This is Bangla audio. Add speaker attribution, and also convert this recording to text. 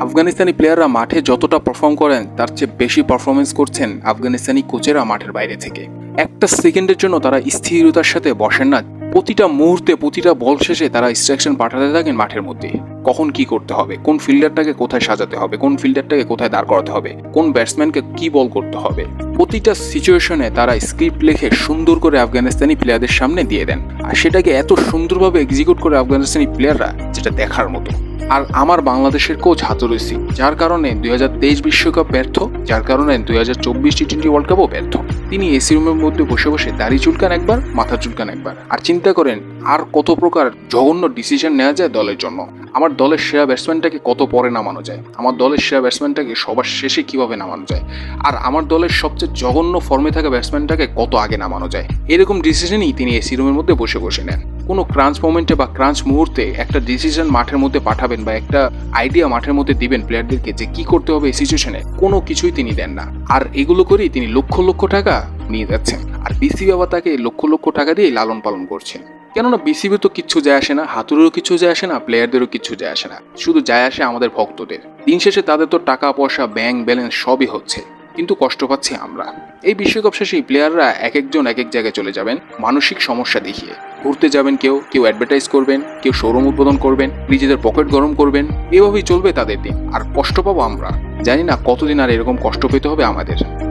Speaker 1: আফগানিস্তানি প্লেয়াররা মাঠে যতটা পারফর্ম করেন, তার চেয়ে বেশি পারফরমেন্স করছেন আফগানিস্তানি কোচেরা মাঠের বাইরে থেকে। একটা সেকেন্ডের জন্য তারা স্থিরতার সাথে বসেন না। প্রতিটা মুহূর্তে, প্রতিটা বল শেষে তারা ইনস্ট্রাকশন পাঠাতে থাকেন মাঠের মধ্যে। কখন কি করতে হবে? কোন ফিল্ডারটাকে কোথায় সাজাতে হবে? কোন ফিল্ডারটাকে কোথায় দাঁড় করাতে হবে? কোন ব্যাটসম্যানকে কি বল করতে হবে? প্রতিটা সিচুয়েশনে তারা স্ক্রিপ্ট লিখে সুন্দর করে আফগানিস্তানি প্লেয়ারদের সামনে দিয়ে দেন। আর সেটাকে এত সুন্দরভাবে এক্সিকিউট করে আফগানিস্তানি প্লেয়াররা যেটা দেখার মতো। আর আমার বাংলাদেশের কোচ হাতুরুই সিং যার কারণে দুই হাজার তেইশ বিশ্বকাপ ব্যর্থ, যার কারণে দুই হাজার চব্বিশ টি টোয়েন্টি ওয়ার্ল্ড কাপও ব্যর্থ। তিনি এসি রুমের মধ্যে বসে বসে দাড়ি চুলকান একবার, মাথা চুলকান একবার। আর চিন্তা করেন, আর কত প্রকার জঘন্য ডিসিশন নেওয়া যায় দলের জন্য। আমার দলের সেরা ব্যাটসম্যানটাকে কত পরে নামানো যায়? আমার দলের সেরা ব্যাটসম্যানটাকে সবার শেষে কীভাবে নামানো যায়? আর আমার দলের সবচেয়ে জঘন্য ফর্মে থাকা ব্যাটসম্যানটাকে কত আগে নামানো যায়? এরকম ডিসিশনই তিনি এসি রুমের মধ্যে বসে বসে নেন। কোনো ক্রাঞ্চ মোমেন্টে বা ক্রাঞ্চ মুহূর্তে একটা ডিসিশন মাঠের মধ্যে পাঠাবেন বা একটা আইডিয়া মাঠের মধ্যে দিবেন প্লেয়ারদেরকে যে কি করতে হবে এই সিচুয়েশনে কোনো কিছুই তিনি দেন না। আর এগুলো করেই তিনি লক্ষ লক্ষ টাকা নিয়ে যাচ্ছেন। আর বিসি বাবা তাকে লক্ষ লক্ষ টাকা দিয়ে লালন পালন করছেন। কেননা বিসিবি তো কিচ্ছু যায় আসে না হাতুরেরও কিছু যায় আসে না প্লেয়ারদেরও কিছু যায় আসে না। শুধু যায় আসে আমাদের ভক্তদের। দিন শেষে তাদের তো টাকা পয়সা ব্যাংক ব্যালেন্স সবই হচ্ছে। কিন্তু কষ্ট পাচ্ছি আমরা। এই বিশ্বকাপ শেষে প্লেয়াররা এক একজন এক এক জায়গায় চলে যাবেন, মানসিক সমস্যা দেখিয়ে। ঘুরতে যাবেন কেউ কেউ অ্যাডভার্টাইজ করবেন, কেউ শোরুম উদ্বোধন করবেন, নিজেদের পকেট গরম করবেন, এভাবেই চলবে তাদের দিন। আর কষ্ট পাবো আমরা। জানি না কতদিন আর এরকম কষ্ট পেতে হবে আমাদের।